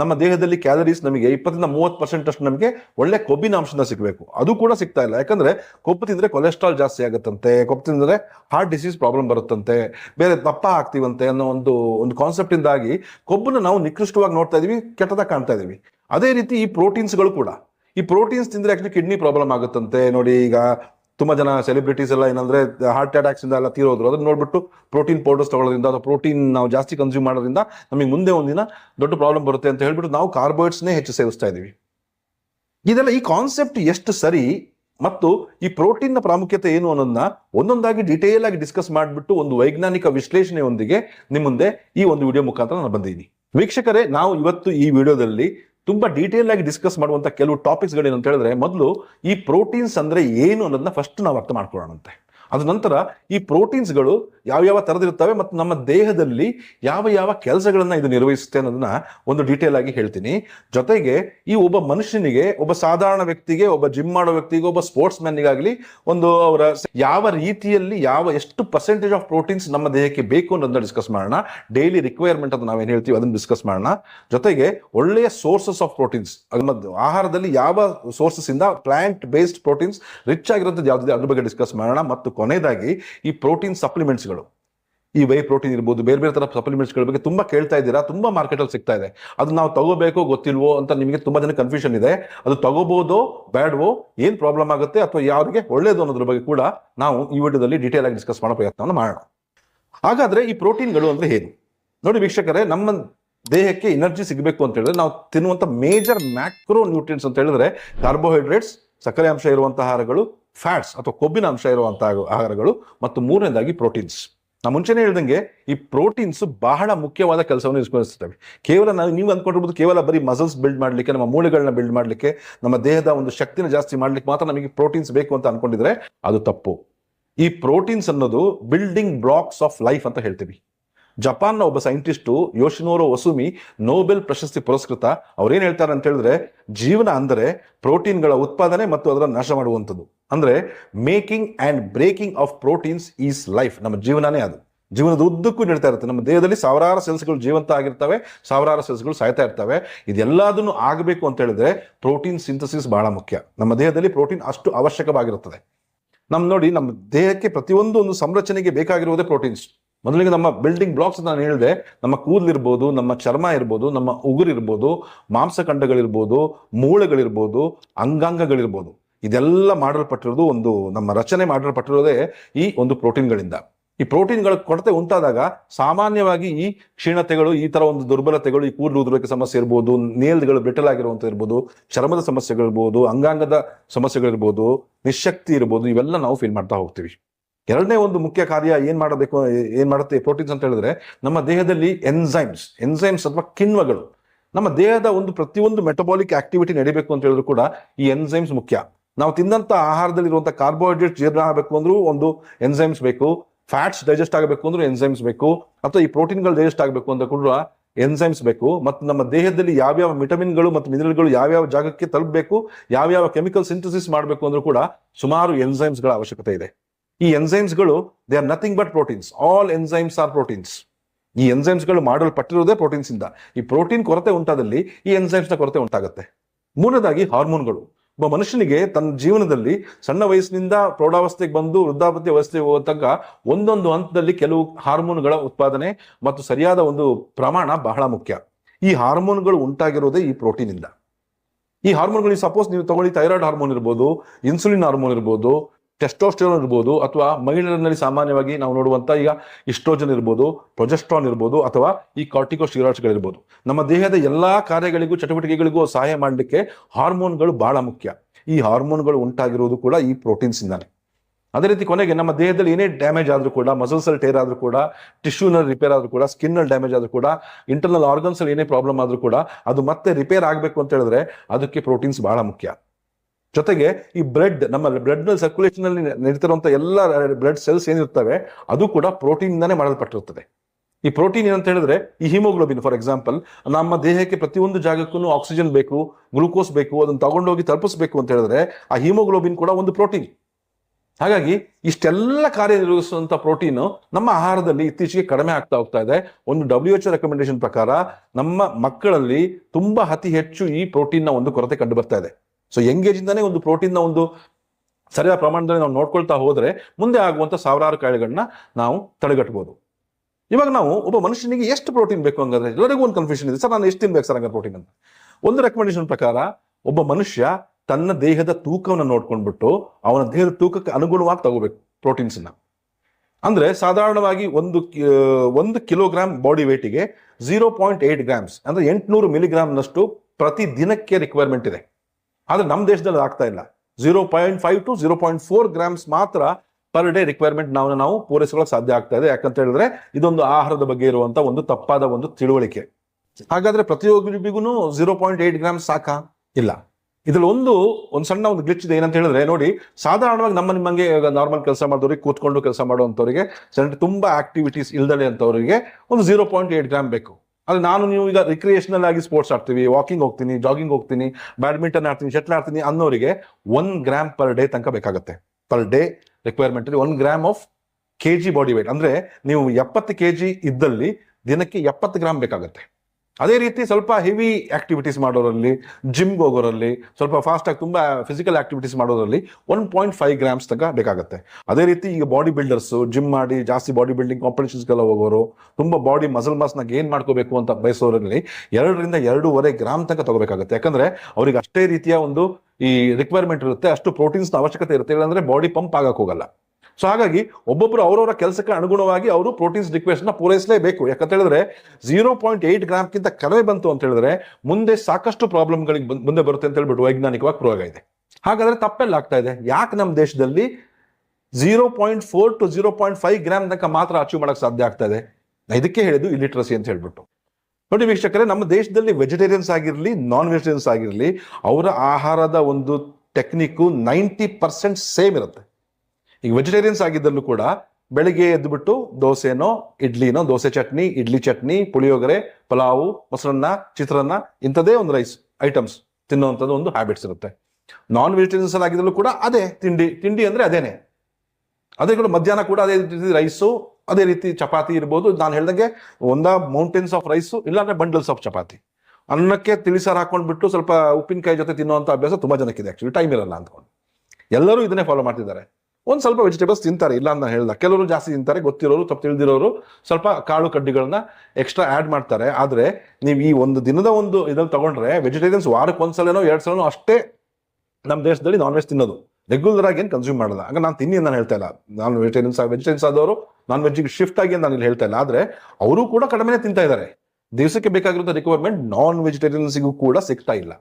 ನಮ್ಮ ದೇಹದಲ್ಲಿ ಕ್ಯಾಲರೀಸ್ ನಮಗೆ ಇಪ್ಪತ್ತರಿಂದ ಮೂವತ್ತು ಪರ್ಸೆಂಟ್ ಅಷ್ಟು ನಮಗೆ ಒಳ್ಳೆ ಕೊಬ್ಬಿನಾಂಶನ ಸಿಗಬೇಕು. ಅದು ಕೂಡ ಸಿಗ್ತಾ ಇಲ್ಲ. ಯಾಕಂದ್ರೆ ಕೊಬ್ಬು ತಿಂದ್ರೆ ಕೊಲೆಸ್ಟ್ರಾಲ್ ಜಾಸ್ತಿ ಆಗುತ್ತಂತೆ, ಕೊಬ್ಬು ತಿಂದ್ರೆ ಹಾರ್ಟ್ ಡಿಸೀಸ್ ಪ್ರಾಬ್ಲಮ್ ಬರುತ್ತಂತೆ, ಬೇರೆ ದಪ್ಪ ಆಗ್ತೀವಂತೆ ಅನ್ನೋ ಒಂದು ಒಂದು ಕಾನ್ಸೆಪ್ಟ್ ಇಂದಾಗಿ ಕೊಬ್ಬನ್ನ ನಾವು ನಿಕೃಷ್ಟವಾಗಿ ನೋಡ್ತಾ ಇದೀವಿ ಕೆಟ್ಟದಾಗ ಕಾಣ್ತಾ ಇದೀವಿ. ಅದೇ ರೀತಿ ಈ ಪ್ರೋಟೀನ್ಸ್ಗಳು ಕೂಡ. ಈ ಪ್ರೋಟೀನ್ಸ್ ತಿಂದ್ರೆ ಆಕ್ಚುಲಿ ಕಿಡ್ನಿ ಪ್ರಾಬ್ಲಮ್ ಆಗುತ್ತಂತೆ. ನೋಡಿ ಈಗ ತುಂಬಾ ಜನ ಸೆಲೆಬ್ರಿಟೀಸ್ ಎಲ್ಲ ಏನಂದ್ರೆ ಹಾರ್ಟ್ ಅಟ್ಯಾಕ್ಸ್ ಇಂದ ಎಲ್ಲ ತೀರೋದ್ರು. ಅದನ್ನ ನೋಡ್ಬಿಟ್ಟು ಪ್ರೋಟೀನ್ ಪೌಡರ್ಸ್ ತಗೊಳ್ಳೋದ್ರಿಂದ ಅಥವಾ ಪ್ರೋಟೀನ್ ನಾವು ಜಾಸ್ತಿ ಕನ್ಸ್ಯೂಮ್ ಮಾಡೋದ್ರಿಂದ ನಮಗೆ ಮುಂದೆ ಒಂದಿನ ದೊಡ್ಡ ಪ್ರಾಬ್ಲಮ್ ಬರುತ್ತೆ ಅಂತ ಹೇಳ್ಬಿಟ್ಟು ನಾವು ಕಾರ್ಬೋಹೈಡ್ಸ್ನೇ ಹೆಚ್ಚು ಸೇವಿಸ್ತಾ ಇದೀವಿ ಇದೆಲ್ಲ ಈ ಕಾನ್ಸೆಪ್ಟ್ ಎಷ್ಟು ಸರಿ ಮತ್ತು ಈ ಪ್ರೋಟೀನ್ನ ಪ್ರಾಮುಖ್ಯತೆ ಏನು ಅನ್ನೋದನ್ನ ಒಂದೊಂದಾಗಿ ಡಿಟೇಲ್ ಆಗಿ ಡಿಸ್ಕಸ್ ಮಾಡಿಬಿಟ್ಟು ಒಂದು ವೈಜ್ಞಾನಿಕ ವಿಶ್ಲೇಷಣೆಯೊಂದಿಗೆ ನಿಮ್ಮ ಮುಂದೆ ಈ ಒಂದು ವಿಡಿಯೋ ಮುಖಾಂತರ ನಾನು ಬಂದಿದ್ದೀನಿ. ವೀಕ್ಷಕರೇ, ನಾವು ಇವತ್ತು ಈ ವಿಡಿಯೋದಲ್ಲಿ ತುಂಬಾ ಡೀಟೇಲ್ ಆಗಿ ಡಿಸ್ಕಸ್ ಮಾಡುವಂತ ಕೆಲವು ಟಾಪಿಕ್ಸ್ಗಳೇನು ಅಂತ ಹೇಳಿದ್ರೆ ಮೊದಲು ಈ ಪ್ರೋಟೀನ್ಸ್ ಅಂದ್ರೆ ಏನು ಅನ್ನೋದನ್ನ ಫಸ್ಟ್ ನಾವು ಅರ್ಥ ಮಾಡ್ಕೊಳ್ಳೋಣಂತೆ. ಅದ ನಂತರ ಈ ಪ್ರೋಟೀನ್ಸ್ಗಳು ಯಾವ ಯಾವ ತರದಿರ್ತವೆ ಮತ್ತು ನಮ್ಮ ದೇಹದಲ್ಲಿ ಯಾವ ಯಾವ ಕೆಲಸಗಳನ್ನ ಇದು ನಿರ್ವಹಿಸುತ್ತೆ ಅನ್ನೋದನ್ನ ಒಂದು ಡೀಟೇಲ್ ಆಗಿ ಹೇಳ್ತೀನಿ. ಜೊತೆಗೆ ಈ ಒಬ್ಬ ಮನುಷ್ಯನಿಗೆ, ಒಬ್ಬ ಸಾಧಾರಣ ವ್ಯಕ್ತಿಗೆ, ಒಬ್ಬ ಜಿಮ್ ಮಾಡೋ ವ್ಯಕ್ತಿಗೆ, ಒಬ್ಬ ಸ್ಪೋರ್ಟ್ಸ್ ಮ್ಯಾನಿಗಾಗಲಿ ಒಂದು ಅವರ ಯಾವ ರೀತಿಯಲ್ಲಿ ಯಾವ ಎಷ್ಟು ಪರ್ಸೆಂಟೇಜ್ ಆಫ್ ಪ್ರೋಟೀನ್ಸ್ ನಮ್ಮ ದೇಹಕ್ಕೆ ಬೇಕು ಅನ್ನೋದನ್ನ ಡಿಸ್ಕಸ್ ಮಾಡೋಣ. ಡೈಲಿ ರಿಕ್ವೈರ್ಮೆಂಟ್ ಅಂತ ನಾವೇನು ಹೇಳ್ತೀವಿ ಅದನ್ನ ಡಿಸ್ಕಸ್ ಮಾಡೋಣ. ಜೊತೆಗೆ ಒಳ್ಳೆಯ ಸೋರ್ಸಸ್ ಆಫ್ ಪ್ರೋಟೀನ್ಸ್ ಆಹಾರದಲ್ಲಿ ಯಾವ ಸೋರ್ಸಸ್ ಇಂದ ಪ್ಲಾಂಟ್ ಬೇಸ್ಡ್ ಪ್ರೋಟೀನ್ಸ್ ರಿಚ್ ಆಗಿರೋದು ಯಾವ್ದಿದೆ ಅದ್ರ ಬಗ್ಗೆ ಡಿಸ್ಕಸ್ ಮಾಡೋಣ. ಮತ್ತು ಕೊನೆಯದಾಗಿ ಈ ಪ್ರೋಟೀನ್ ಸಪ್ಲಿಮೆಂಟ್ಸ್ಗಳು. ಈ ವೈ ಪ್ರೋಟೀನ್ ಇರ್ಬೋದು, ಬೇರೆ ಬೇರೆ ಥರ ಸಪ್ಲಿಮೆಂಟ್ಸ್ಗಳ ಬಗ್ಗೆ ತುಂಬ ಕೇಳ್ತಾ ಇದ್ದೀರಾ? ತುಂಬ ಮಾರ್ಕೆಟಲ್ಲಿ ಸಿಗ್ತಾ ಇದೆ. ಅದು ನಾವು ತಗೋಬೇಕೋ ಗೊತ್ತಿಲ್ವೋ ಅಂತ ನಿಮಗೆ ತುಂಬಾ ಜನ ಕನ್ಫ್ಯೂಷನ್ ಇದೆ. ಅದು ತಗೋಬೋದೋ, ಬ್ಯಾಡ್ವೋ, ಏನು ಪ್ರಾಬ್ಲಮ್ ಆಗುತ್ತೆ ಅಥವಾ ಯಾರಿಗೆ ಒಳ್ಳೇದು ಅನ್ನೋದ್ರ ಬಗ್ಗೆ ಕೂಡ ನಾವು ಈ ವಿಡಿಯೋದಲ್ಲಿ ಡೀಟೇಲ್ ಆಗಿ ಡಿಸ್ಕಸ್ ಮಾಡೋ ಪ್ರಯತ್ನವನ್ನು ಮಾಡೋಣ. ಹಾಗಾದ್ರೆ ಈ ಪ್ರೋಟೀನ್ಗಳು ಅಂದರೆ ಏನು? ನೋಡಿ ವೀಕ್ಷಕರೇ, ನಮ್ಮ ದೇಹಕ್ಕೆ ಎನರ್ಜಿ ಸಿಗಬೇಕು ಅಂತ ಹೇಳಿದ್ರೆ ನಾವು ತಿನ್ನುವಂಥ ಮೇಜರ್ ಮ್ಯಾಕ್ರೋ ನ್ಯೂಟ್ರಿಯೆಂಟ್ಸ್ ಅಂತ ಹೇಳಿದ್ರೆ ಕಾರ್ಬೋಹೈಡ್ರೇಟ್ಸ್ ಸಕ್ಕರೆ ಅಂಶ ಇರುವಂತಹ ಆಹಾರಗಳು ಫ್ಯಾಟ್ಸ್ ಅಥವಾ ಕೊಬ್ಬಿನ ಅಂಶ ಇರುವಂತಹ ಆಹಾರಗಳು ಮತ್ತು ಮೂರನೇದಾಗಿ ಪ್ರೋಟೀನ್ಸ್ ನಾ ಮುಂಚೆನೇ ಹೇಳ್ದಂಗೆ ಈ ಪ್ರೋಟೀನ್ಸ್ ಬಹಳ ಮುಖ್ಯವಾದ ಕೆಲಸವನ್ನು ನಿರ್ವಹಿಸ್ತವೆ ಕೇವಲ ನಾವು ನೀವು ಅಂದ್ಕೊಂಡಿರ್ಬೋದು ಕೇವಲ ಬರೀ ಮಸಲ್ಸ್ ಬಿಲ್ಡ್ ಮಾಡಲಿಕ್ಕೆ, ನಮ್ಮ ಮೂಳೆಗಳನ್ನ ಬಿಲ್ಡ್ ಮಾಡಲಿಕ್ಕೆ, ನಮ್ಮ ದೇಹದ ಒಂದು ಶಕ್ತಿನ ಜಾಸ್ತಿ ಮಾಡ್ಲಿಕ್ಕೆ ಮಾತ್ರ ನಮಗೆ ಪ್ರೋಟೀನ್ಸ್ ಬೇಕು ಅಂತ ಅನ್ಕೊಂಡಿದ್ರೆ ಅದು ತಪ್ಪು. ಈ ಪ್ರೋಟೀನ್ಸ್ ಅನ್ನೋದು ಬಿಲ್ಡಿಂಗ್ ಬ್ಲಾಕ್ಸ್ ಆಫ್ ಲೈಫ್ ಅಂತ ಹೇಳ್ತೀವಿ. ಜಪಾನ್ನ ಒಬ್ಬ ಸೈಂಟಿಸ್ಟು ಯೋಶಿನೋರೋ ವಸುಮಿ ನೋಬೆಲ್ ಪ್ರಶಸ್ತಿ ಪುರಸ್ಕೃತ. ಅವ್ರೇನ್ ಹೇಳ್ತಾರೆ ಅಂತ ಹೇಳಿದ್ರೆ, ಜೀವನ ಅಂದರೆ ಪ್ರೋಟೀನ್ಗಳ ಉತ್ಪಾದನೆ ಮತ್ತು ಅದರ ನಾಶ ಮಾಡುವಂಥದ್ದು. ಅಂದ್ರೆ, making and breaking of proteins is life. ನಮ್ಮ ಜೀವನನೇ ಅದು. ಜೀವನದ ಉದ್ದಕ್ಕೂ ನಡೀತಾ ಇರುತ್ತೆ. ನಮ್ಮ ದೇಹದಲ್ಲಿ ಸಾವಿರಾರು ಸೆಲ್ಸ್ಗಳು ಜೀವಂತ ಆಗಿರ್ತವೆ, ಸಾವಿರಾರು ಸೆಲ್ಸ್ಗಳು ಸಾಯ್ತಾ ಇರ್ತವೆ. ಇದೆಲ್ಲದನ್ನು ಆಗಬೇಕು ಅಂತ ಹೇಳಿದ್ರೆ, ಪ್ರೋಟೀನ್ ಸಿಂಥಸಿಸ್ ಬಹಳ ಮುಖ್ಯ. ನಮ್ಮ ದೇಹದಲ್ಲಿ ಪ್ರೋಟೀನ್ ಅಷ್ಟು ಅವಶ್ಯಕವಾಗಿರುತ್ತದೆ. ನಮ್ಮ ನೋಡಿ, ನಮ್ಮ ದೇಹಕ್ಕೆ ಪ್ರತಿಯೊಂದು ಒಂದು ಸಂರಚನೆಗೆ ಬೇಕಾಗಿರುವುದೇ ಪ್ರೋಟೀನ್ಸ್. ಮೊದಲಿಗೆ ನಮ್ಮ ಬಿಲ್ಡಿಂಗ್ ಬ್ಲಾಕ್ಸ್ ನಾನು ಹೇಳಿದೆ, ನಮ್ಮ ಕೂದಲಿರ್ಬೋದು, ನಮ್ಮ ಚರ್ಮ ಇರ್ಬೋದು, ನಮ್ಮ ಉಗುರಿರ್ಬೋದು, ಮಾಂಸಖಂಡಗಳಿರ್ಬೋದು, ಮೂಳೆಗಳಿರ್ಬೋದು, ಅಂಗಾಂಗಗಳಿರ್ಬೋದು. ಇದೆಲ್ಲ ಮಾಡಲ್ಪಟ್ಟಿರೋದು ಒಂದು ನಮ್ಮ ರಚನೆ ಮಾಡಲ್ಪಟ್ಟಿರೋದೇ ಈ ಒಂದು ಪ್ರೋಟೀನ್ಗಳಿಂದ. ಈ ಪ್ರೋಟೀನ್ಗಳ ಕೊರತೆ ಉಂಟಾದಾಗ ಸಾಮಾನ್ಯವಾಗಿ ಈ ಕ್ಷೀಣತೆಗಳು, ಈ ತರ ಒಂದು ದುರ್ಬಲತೆಗಳು, ಈ ಕೂದಲು ಉದುರಕ್ಕೆ ಸಮಸ್ಯೆ ಇರ್ಬೋದು, ನೇಲ್ಗಳು ಬ್ರಿಟಲ್ ಆಗಿರುವಂತ ಇರ್ಬೋದು, ಚರ್ಮದ ಸಮಸ್ಯೆಗಳಿರ್ಬೋದು, ಅಂಗಾಂಗದ ಸಮಸ್ಯೆಗಳಿರ್ಬೋದು ನಿಶಕ್ತಿ ಇರ್ಬೋದು, ಇವೆಲ್ಲ ನಾವು ಫೀಲ್ ಮಾಡ್ತಾ ಹೋಗ್ತೀವಿ. ಎರಡನೇ ಒಂದು ಮುಖ್ಯ ಕಾರ್ಯ ಏನ್ ಮಾಡಬೇಕು, ಏನ್ ಮಾಡುತ್ತೆ ಪ್ರೋಟೀನ್ಸ್ ಅಂತ ಹೇಳಿದ್ರೆ ನಮ್ಮ ದೇಹದಲ್ಲಿ ಎನ್ಸೈಮ್ಸ್ ಎನ್ಸೈಮ್ಸ್ ಅಥವಾ ಕಿಣ್ವಗಳು. ನಮ್ಮ ದೇಹದ ಒಂದು ಪ್ರತಿಯೊಂದು ಮೆಟಬಾಲಿಕ್ ಆಕ್ಟಿವಿಟಿ ನಡಿಬೇಕು ಅಂತ ಹೇಳಿದ್ರು ಕೂಡ ಈ ಎನ್ಸೈಮ್ಸ್ ಮುಖ್ಯ. ನಾವು ತಿಂದಂತ ಆಹಾರದಲ್ಲಿರುವಂಥ ಕಾರ್ಬೋಹೈಡ್ರೇಟ್ ಜೀರ್ಣ ಆಗಬೇಕು ಅಂದ್ರೂ ಒಂದು ಎನ್ಸೈಮ್ಸ್ ಬೇಕು. ಫ್ಯಾಟ್ಸ್ ಡೈಜೆಸ್ಟ್ ಆಗಬೇಕು ಅಂದ್ರೂ ಎನ್ಸೈಮ್ಸ್ ಬೇಕು. ಅಥವಾ ಈ ಪ್ರೋಟೀನ್ಗಳು ಡೈಜೆಸ್ಟ್ ಆಗಬೇಕು ಅಂತ ಕೂಡ ಎನ್ಸೈಮ್ಸ್ ಬೇಕು. ಮತ್ತು ನಮ್ಮ ದೇಹದಲ್ಲಿ ಯಾವ್ಯಾವ ವಿಟಮಿನ್ಗಳು ಮತ್ತು ಮಿನರಲ್ಗಳು ಯಾವ್ಯಾವ ಜಾಗಕ್ಕೆ ತಲುಪಬೇಕು, ಯಾವ್ಯಾವ ಕೆಮಿಕಲ್ ಸಿಂಥಸಿಸ್ ಮಾಡಬೇಕು ಅಂದ್ರೂ ಕೂಡ ಸುಮಾರು ಎನ್ಸೈಮ್ಸ್ಗಳ ಅವಶ್ಯಕತೆ ಇದೆ. ಈ ಎನ್ಸೈಮ್ಸ್ಗಳು they are nothing but proteins all enzymes are proteins ಈ ಎನ್ಸೈಮ್ಸ್ಗಳು ಮಾಡಲ್ಪಟ್ಟಿರುವುದೇ ಪ್ರೋಟೀನ್ಸ್ ಇಂದ. ಈ ಪ್ರೋಟೀನ್ ಕೊರತೆ ಉಂಟಾದಲ್ಲಿ, ಈ ಎನ್ಸೈಮ್ಸ್ನ ಕೊರತೆ ಉಂಟಾಗುತ್ತೆ. ಮೂಲದಾಗಿ ಹಾರ್ಮೋನ್ಗಳು ಒಬ್ಬ ಮನುಷ್ಯನಿಗೆ ತನ್ನ ಜೀವನದಲ್ಲಿ ಸಣ್ಣ ವಯಸ್ಸಿನಿಂದ ಪ್ರೌಢಾವಸ್ಥೆಗೆ ಬಂದು ವೃದ್ಧಾಪತಿ ವ್ಯವಸ್ಥೆಗೆ ಹೋದ ತನಕ ಒಂದೊಂದು ಹಂತದಲ್ಲಿ ಕೆಲವು ಹಾರ್ಮೋನ್ಗಳ ಉತ್ಪಾದನೆ ಮತ್ತು ಸರಿಯಾದ ಒಂದು ಪ್ರಮಾಣ ಬಹಳ ಮುಖ್ಯ. ಈ ಹಾರ್ಮೋನ್ಗಳು ಉಂಟಾಗಿರೋದೇ ಈ ಪ್ರೋಟೀನ್ ಇಂದ. ಈ ಹಾರ್ಮೋನ್ಗಳು ಸಪೋಸ್ ನೀವು ತಗೊಳ್ಳಿ ಥೈರಾಯ್ಡ್ ಹಾರ್ಮೋನ್ ಇರ್ಬೋದು ಇನ್ಸುಲಿನ್ ಹಾರ್ಮೋನ್ ಇರ್ಬೋದು ಟೆಸ್ಟೋಸ್ಟೆರೋನ್ ಇರ್ಬೋದು ಅಥವಾ ಮಹಿಳೆಯರಲ್ಲಿ ಸಾಮಾನ್ಯವಾಗಿ ನಾವು ನೋಡುವಂಥ ಈಗ ಇಸ್ಟ್ರೋಜನ್ ಇರ್ಬೋದು ಪ್ರೊಜೆಸ್ಟ್ರಾನ್ ಇರ್ಬೋದು ಅಥವಾ ಈ ಕಾರ್ಟಿಕೋಸ್ಟಿರಾಯ್ಡ್ಸ್ಗಳಿರ್ಬೋದು ನಮ್ಮ ದೇಹದ ಎಲ್ಲ ಕಾರ್ಯಗಳಿಗೂ ಚಟುವಟಿಕೆಗಳಿಗೂ ಸಹಾಯ ಮಾಡಲಿಕ್ಕೆ ಹಾರ್ಮೋನ್ಗಳು ಬಹಳ ಮುಖ್ಯ. ಈ ಹಾರ್ಮೋನ್ಗಳು ಉಂಟಾಗಿರುವುದು ಕೂಡ ಈ ಪ್ರೋಟೀನ್ಸ್ ಇಂದಾನೆ. ಅದೇ ರೀತಿ ಕೊನೆಗೆ ನಮ್ಮ ದೇಹದಲ್ಲಿ ಏನೇ ಡ್ಯಾಮೇಜ್ ಆದರೂ ಕೂಡ ಮಸಲ್ಸ್ ಅಲ್ಲಿ ಟೇರ್ ಆದರೂ ಕೂಡ ಟಿಶ್ಯೂನಲ್ಲಿ ರಿಪೇರ್ ಆದರೂ ಕೂಡ ಸ್ಕಿನ್ ಅಲ್ಲಿ ಡ್ಯಾಮೇಜ್ ಆದರೂ ಕೂಡ ಇಂಟರ್ನಲ್ ಆರ್ಗನ್ಸ್ ಅಲ್ಲಿ ಏನೇ ಪ್ರಾಬ್ಲಮ್ ಆದರೂ ಕೂಡ, ಅದು ಮತ್ತೆ ರಿಪೇರ್ ಆಗಬೇಕು ಅಂತ ಹೇಳಿದ್ರೆ ಅದಕ್ಕೆ ಪ್ರೋಟೀನ್ಸ್ ಬಹಳ ಮುಖ್ಯ. ಜೊತೆಗೆ ಈ ಬ್ಲಡ್ ನಮ್ಮ ಬ್ಲಡ್ನಲ್ಲಿ ಸರ್ಕ್ಯುಲೇಷನ್ ಅಲ್ಲಿ ನಡೀತಿರುವಂತ ಎಲ್ಲ ಬ್ಲಡ್ ಸೆಲ್ಸ್ ಏನಿರ್ತವೆ, ಅದು ಕೂಡ ಪ್ರೋಟೀನ್ ಇಂದಾನೆ ಮಾಡಲ್ಪಟ್ಟಿರುತ್ತದೆ. ಈ ಪ್ರೋಟೀನ್ ಏನಂತ ಹೇಳಿದ್ರೆ, ಈ ಹಿಮೋಗ್ಲೋಬಿನ್ ಫಾರ್ ಎಕ್ಸಾಂಪಲ್ ನಮ್ಮ ದೇಹಕ್ಕೆ ಪ್ರತಿಯೊಂದು ಜಾಗಕ್ಕೂ ಆಕ್ಸಿಜನ್ ಬೇಕು ಗ್ಲೂಕೋಸ್ ಬೇಕು, ಅದನ್ನು ತಗೊಂಡೋಗಿ ತಲುಪಿಸಬೇಕು ಅಂತ ಹೇಳಿದ್ರೆ, ಆ ಹಿಮೋಗ್ಲೋಬಿನ್ ಕೂಡ ಒಂದು ಪ್ರೋಟೀನ್ ಹಾಗಾಗಿ ಇಷ್ಟೆಲ್ಲ ಕಾರ್ಯನಿರ್ವಹಿಸುವಂತ ಪ್ರೋಟೀನ್ ನಮ್ಮ ಆಹಾರದಲ್ಲಿ ಇತ್ತೀಚೆಗೆ ಕಡಿಮೆ ಆಗ್ತಾ ಹೋಗ್ತಾ ಇದೆ. ಒಂದು ಡಬ್ಲ್ಯೂ ಎಚ್ ರೆಕಮೆಂಡೇಶನ್ ಪ್ರಕಾರ ನಮ್ಮ ಮಕ್ಕಳಲ್ಲಿ ತುಂಬಾ ಅತಿ ಹೆಚ್ಚು ಈ ಪ್ರೋಟೀನ್ನ ಒಂದು ಕೊರತೆ ಕಂಡು ಬರ್ತಾ ಇದೆ. ಸೊ ಯಂಗೇಜ್ ಇಂದಾನೆ ಒಂದು ಪ್ರೋಟೀನ್ನ ಒಂದು ಸರಿಯಾದ ಪ್ರಮಾಣದಲ್ಲಿ ನಾವು ನೋಡ್ಕೊಳ್ತಾ ಹೋದ್ರೆ ಮುಂದೆ ಆಗುವಂತ ಸಾವಿರಾರು ಕಾಯಿಲೆಗಳನ್ನ ನಾವು ತಡೆಗಟ್ಟಬಹುದು ಇವಾಗ ನಾವು ಒಬ್ಬ ಮನುಷ್ಯನಿಗೆ ಎಷ್ಟು ಪ್ರೋಟೀನ್ ಬೇಕು ಹಂಗಾದ್ರೆ? ಎಲ್ಲರಿಗೂ ಒಂದು ಕನ್ಫ್ಯೂಷನ್ ಇದೆ. ಸರ್, ನಾನು ಎಷ್ಟು ತಿನ್ಬೇಕು ಸರ್ ಹಂಗಾರೆ ಪ್ರೋಟೀನ್ ಅಂತ? ಒಂದು ರೆಕಮೆಂಡೇಶನ್ ಪ್ರಕಾರ ಒಬ್ಬ ಮನುಷ್ಯ ತನ್ನ ದೇಹದ ತೂಕವನ್ನು ನೋಡ್ಕೊಂಡ್ಬಿಟ್ಟು ಅವನ ದೇಹದ ತೂಕಕ್ಕೆ ಅನುಗುಣವಾಗಿ ತಗೋಬೇಕು ಪ್ರೋಟೀನ್ಸ್ ಅಂದರೆ ಸಾಧಾರಣವಾಗಿ ಒಂದು ಒಂದು ಕಿಲೋಗ್ರಾಮ್ ಬಾಡಿ ವೇಟಿಗೆ ಝೀರೋ ಪಾಯಿಂಟ್ ಏಯ್ಟ್ ಗ್ರಾಮ್ಸ್, ಅಂದ್ರೆ ಎಂಟುನೂರು ಮಿಲಿಗ್ರಾಮ್ನಷ್ಟು ಪ್ರತಿ ದಿನಕ್ಕೆ ರಿಕ್ವೈರ್ಮೆಂಟ್ ಇದೆ. ಆದ್ರೆ ನಮ್ಮ ದೇಶದಲ್ಲಿ ಆಗ್ತಾ ಇಲ್ಲ. Zero point five to zero point four grams ಮಾತ್ರ ಪರ್ ಡೇ ರಿಕ್ವೈರ್ಮೆಂಟ್ ನಾವು ನಾವು ಪೂರೈಸೋಕೆ ಸಾಧ್ಯ ಆಗ್ತಾ ಇದೆ. ಯಾಕಂತ ಹೇಳಿದ್ರೆ ಇದೊಂದು ಆಹಾರದ ಬಗ್ಗೆ ಇರುವಂತ ಒಂದು ತಪ್ಪಾದ ಒಂದು ತಿಳುವಳಿಕೆ. ಹಾಗಾದ್ರೆ ಪ್ರತಿಯೊಬ್ಬರಿಗೂ ಝೀರೋ ಪಾಯಿಂಟ್ ಏಟ್ ಗ್ರಾಮ್ಸ್ ಸಾಕಾ? ಇಲ್ಲ. ಇದ್ರಲ್ಲಿ ಒಂದು ಒಂದು ಸಣ್ಣ ಒಂದು ಗ್ಲಿಚ್ ಇದೆ. ಏನಂತ ಹೇಳಿದ್ರೆ, ನೋಡಿ, ಸಾಧಾರಣವಾಗಿ ನಮ್ಮ ನಿಮ್ಮಂಗೆ ನಾರ್ಮಲ್ ಕೆಲಸ ಮಾಡಿದವ್ರಿಗೆ, ಕೂತ್ಕೊಂಡು ಕೆಲಸ ಮಾಡುವಂಥವ್ರಿಗೆ ಸಣ್ಣ, ತುಂಬಾ ಆಕ್ಟಿವಿಟೀಸ್ ಇಲ್ದಲೆ ಅಂತವರಿಗೆ ಒಂದು ಝೀರೋ ಪಾಯಿಂಟ್ ಏಟ್ ಗ್ರಾಮ್ ಬೇಕು. ಆದ್ರೆ ನಾನು ನೀವು ಈಗ ರಿಕ್ರಿಯೇಷನಲ್ ಆಗಿ ಸ್ಪೋರ್ಟ್ಸ್ ಆಡ್ತೀವಿ ವಾಕಿಂಗ್ ಹೋಗ್ತೀನಿ ಜಾಗಿಂಗ್ ಹೋಗ್ತೀನಿ ಬ್ಯಾಡ್ಮಿಂಟನ್ ಆಡ್ತೀನಿ ಶಟ್ಲ್ ಆಡ್ತೀನಿ ಅನ್ನೋರಿಗೆ ಒನ್ ಗ್ರಾಮ್ ಪರ್ ಡೇ ತನಕ ಬೇಕಾಗುತ್ತೆ. Per day requirement one gram of K G body weight ಅಂದ್ರೆ ನೀವು ಎಪ್ಪತ್ತು ಕೆ ಜಿ ಇದ್ದಲ್ಲಿ ದಿನಕ್ಕೆ ಎಪ್ಪತ್ತು ಗ್ರಾಮ್ ಬೇಕಾಗುತ್ತೆ. ಅದೇ ರೀತಿ ಸ್ವಲ್ಪ ಹೆವಿ ಆಕ್ಟಿವಿಟೀಸ್ ಮಾಡೋರಲ್ಲಿ ಜಿಮ್ಗೆ ಹೋಗೋರಲ್ಲಿ ಸ್ವಲ್ಪ ಫಾಸ್ಟ್ ತುಂಬ ಫಿಸಿಕಲ್ ಆಕ್ಟಿವಿಟೀಸ್ ಮಾಡೋರಲ್ಲಿ ಒನ್ ಪಾಯಿಂಟ್ ಫೈವ್ ಗ್ರಾಮ್ಸ್ ತನಕ ಬೇಕಾಗುತ್ತೆ. ಅದೇ ರೀತಿ ಈಗ ಬಾಡಿ ಬಿಲ್ಡರ್ಸು ಜಿಮ್ ಮಾಡಿ ಜಾಸ್ತಿ ಬಾಡಿ ಬಿಲ್ಡಿಂಗ್ ಕಾಂಪಿಟೇಷನ್ಸ್ಗೆಲ್ಲ ಹೋಗೋರು, ತುಂಬ ಬಾಡಿ ಮಸಲ್ ಮಾಸ್ನ ಗೇನ್ ಮಾಡ್ಕೋಬೇಕು ಅಂತ ಬಯಸೋರಲ್ಲಿ ಎರಡರಿಂದ ಎರಡೂವರೆ ಗ್ರಾಮ್ ತನಕ ತಗೋಬೇಕಾಗುತ್ತೆ. ಯಾಕಂದ್ರೆ ಅವ್ರಿಗೆ ಅಷ್ಟೇ ರೀತಿಯ ಒಂದು ಈ ರಿಕ್ವೈರ್ಮೆಂಟ್ ಇರುತ್ತೆ, ಅಷ್ಟು ಪ್ರೋಟೀನ್ಸ್ ಅವಶ್ಯಕತೆ ಇರುತ್ತೆ. ಇಲ್ಲಾಂದರೆ ಬಾಡಿ ಪಂಪ್ ಆಗಕ್ ಹೋಗಲ್ಲ. ಸೊ ಹಾಗಾಗಿ ಒಬ್ಬೊಬ್ರು ಅವರವರ ಕೆಲಸಕ್ಕೆ ಅನುಗುಣವಾಗಿ ಅವರು ಪ್ರೋಟೀನ್ಸ್ ರಿಕ್ವೆಸ್ಟ್ನ ಪೂರೈಸಲೇಬೇಕು. ಯಾಕಂತ ಹೇಳಿದ್ರೆ ಝೀರೋ ಪಾಯಿಂಟ್ ಏಯ್ಟ್ ಗ್ರಾಮ್ಗಿಂತ ಕಡಿಮೆ ಬಂತು ಅಂತ ಹೇಳಿದ್ರೆ ಮುಂದೆ ಸಾಕಷ್ಟು ಪ್ರಾಬ್ಲಮ್ಗಳಿಗೆ ಮುಂದೆ ಬರುತ್ತೆ ಅಂತ ಹೇಳ್ಬಿಟ್ಟು ವೈಜ್ಞಾನಿಕವಾಗಿ ಪ್ರಯೋಗ ಇದೆ. ಹಾಗಾದ್ರೆ ತಪ್ಪೆಲ್ಲ ಆಗ್ತಾ ಇದೆ. ಯಾಕೆ ನಮ್ಮ ದೇಶದಲ್ಲಿ zero point four to zero point five gram ತನಕ ಮಾತ್ರ ಅಚೀವ್ ಮಾಡೋಕ್ಕೆ ಸಾಧ್ಯ ಆಗ್ತಾ ಇದೆ? ಇದಕ್ಕೆ ಹೇಳಿದ್ದು ಇಲಿಟ್ರಸಿ ಅಂತ ಹೇಳ್ಬಿಟ್ಟು. ನೋಡಿ ವೀಕ್ಷಕರೇ, ನಮ್ಮ ದೇಶದಲ್ಲಿ ವೆಜಿಟೇರಿಯನ್ಸ್ ಆಗಿರಲಿ ನಾನ್ ವೆಜಿಟೇರಿಯನ್ಸ್ ಆಗಿರಲಿ, ಅವರ ಆಹಾರದ ಒಂದು ಟೆಕ್ನಿಕ್ಕು ನೈಂಟಿ ಪರ್ಸೆಂಟ್ ಸೇಮ್ ಇರುತ್ತೆ. ಈಗ ವೆಜಿಟೇರಿಯನ್ಸ್ ಆಗಿದ್ದಲ್ಲೂ ಕೂಡ ಬೆಳಿಗ್ಗೆ ಎದ್ದುಬಿಟ್ಟು ದೋಸೆನೋ, ಇಡ್ಲಿನೋ, ದೋಸೆ ಚಟ್ನಿ, ಇಡ್ಲಿ ಚಟ್ನಿ, ಪುಳಿಯೋಗರೆ, ಪಲಾವು, ಮೊಸರನ್ನ, ಚಿತ್ರಾನ್ನ ಇಂಥದೇ ಒಂದು ರೈಸ್ ಐಟಮ್ಸ್ ತಿನ್ನುವಂಥದ್ದು ಒಂದು ಹ್ಯಾಬಿಟ್ಸ್ ಇರುತ್ತೆ. ನಾನ್ ವೆಜಿಟೇರಿಯನ್ಸ್ ಆಗಿದ್ದಲ್ಲೂ ಕೂಡ ಅದೇ ತಿಂಡಿ ತಿಂಡಿ ಅಂದ್ರೆ ಅದೇನೆ. ಅದೇ ಕೂಡ ಮಧ್ಯಾಹ್ನ ಕೂಡ ಅದೇ ರೀತಿ ರೈಸು ಅದೇ ರೀತಿ ಚಪಾತಿ ಇರ್ಬೋದು. ನಾನು ಹೇಳ್ದಂಗೆ ಒಂದ ಮೌಂಟೇನ್ಸ್ ಆಫ್ ರೈಸು ಇಲ್ಲಾಂದ್ರೆ ಬಂಡಲ್ಸ್ ಆಫ್ ಚಪಾತಿ. ಅನ್ನಕ್ಕೆ ತಿಳಿಸಾರು ಹಾಕೊಂಡ್ಬಿಟ್ಟು ಸ್ವಲ್ಪ ಉಪ್ಪಿನಕಾಯಿ ಜೊತೆ ತಿನ್ನುವಂಥ ಅಭ್ಯಾಸ ತುಂಬಾ ಜನಕ್ಕಿದೆ ಆ್ಯಕ್ಚುಲಿ ಟೈಮ್ ಇರಲ್ಲ ಅಂದ್ಕೊಂಡು. ಎಲ್ಲರೂ ಇದನ್ನೇ ಫಾಲೋ ಮಾಡ್ತಿದ್ದಾರೆ. ಒಂದು ಸ್ವಲ್ಪ ವೆಜಿಟೇಬಲ್ಸ್ ತಿಂತಾರೆ, ಇಲ್ಲ ಅಂತ ಹೇಳ್ದ ಕೆಲವರು ಜಾಸ್ತಿ ತಿಂತಾರೆ, ಗೊತ್ತಿರೋರು, ತಪ್ಪು ತಿಳಿದಿರೋರು ಸ್ವಲ್ಪ ಕಾಳು ಕಡ್ಡಿಗಳನ್ನ ಎಕ್ಸ್ಟ್ರಾ ಆ್ಯಡ್ ಮಾಡ್ತಾರೆ. ಆದರೆ ನೀವು ಈ ಒಂದು ದಿನದ ಒಂದು ಇದನ್ನು ತಗೊಂಡ್ರೆ ವೆಜಿಟೇರಿಯನ್ಸ್ ವಾರಕ್ಕೆ ಒಂದ್ಸಲನೋ ಎರಡು ಸಲನೋ ಅಷ್ಟೇ ನಮ್ಮ ದೇಶದಲ್ಲಿ ನಾನ್ ವೆಜ್ ತಿನ್ನೋದು. ರೆಗ್ಯುಲರ್ ಆಗಿ ಏನು ಕನ್ಸ್ಯೂಮ್ ಮಾಡಲ್ಲ. ಹಂಗ ನಾನು ತಿನ್ನಿ ನಾನು ಹೇಳ್ತಾ ಇಲ್ಲ. ನಾನು ವೆಜಿಟೇರಿಯನ್ಸ್ ವೆಜಿಟೇರಿಯನ್ಸ್ ಆದವರು ನಾನ್ ವೆಜ್ಗೆ ಶಿಫ್ಟ್ ಆಗಿ ನಾನು ಇಲ್ಲಿ ಹೇಳ್ತಾ ಇಲ್ಲ. ಆದರೆ ಅವರು ಕೂಡ ಕಡಿಮೆನೇ ತಿಂತಾ ಇದ್ದಾರೆ. ದಿವಸಕ್ಕೆ ಬೇಕಾಗಿರೋ ರಿಕ್ವೈರ್ಮೆಂಟ್ ನಾನ್ ವೆಜಿಟೇರಿಯನ್ಸಿಗೂ ಕೂಡ ಸಿಗ್ತಾ ಇಲ್ಲ.